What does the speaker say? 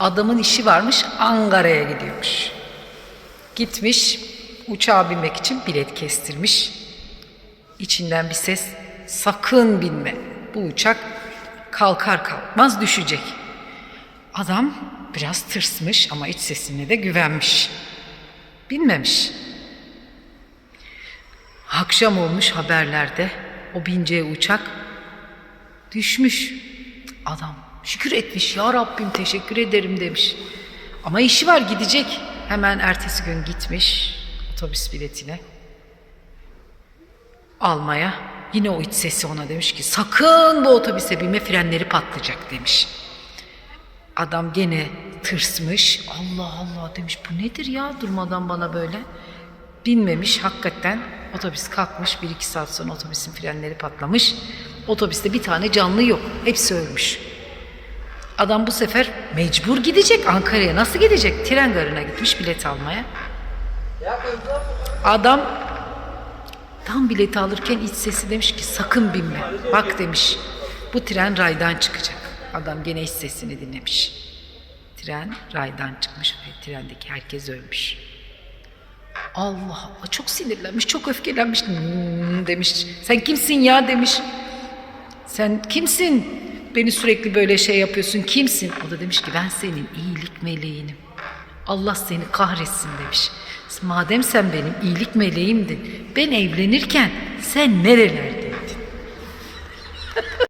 Adamın işi varmış Ankara'ya gidiyormuş. Gitmiş uçağa binmek için bilet kestirmiş. İçinden bir ses sakın binme. Bu uçak kalkar kalkmaz düşecek. Adam biraz tırsmış ama iç sesine de güvenmiş. Binmemiş. Akşam olmuş haberlerde o bineceği uçak düşmüş. Adam şükür etmiş ya Rabbim teşekkür ederim demiş. Ama işi var gidecek. Hemen ertesi gün gitmiş otobüs biletine almaya. Yine o iç sesi ona demiş ki sakın bu otobüse binme frenleri patlayacak demiş. Adam gene tırsmış. Allah Allah demiş bu nedir ya durmadan bana böyle. Binmemiş hakikaten otobüs kalkmış. Bir iki saat sonra otobüsün frenleri patlamış. Otobüste bir tane canlı yok. Hepsi ölmüş. Adam bu sefer mecbur gidecek Ankara'ya. Nasıl gidecek? Tren garına gitmiş bilet almaya. Adam tam bileti alırken iç sesi demiş ki sakın binme. Bak demiş bu tren raydan çıkacak. Adam gene iç sesini dinlemiş. Tren raydan çıkmış ve trendeki herkes ölmüş. Allah Allah çok sinirlenmiş, çok öfkelenmiş. "Hmm," demiş. Sen kimsin ya demiş. Sen kimsin? Beni sürekli böyle şey yapıyorsun. Kimsin? O da demiş ki ben senin iyilik meleğinim. Allah seni kahretsin demiş. Madem sen benim iyilik meleğimdin, ben evlenirken sen nerelerdeydin?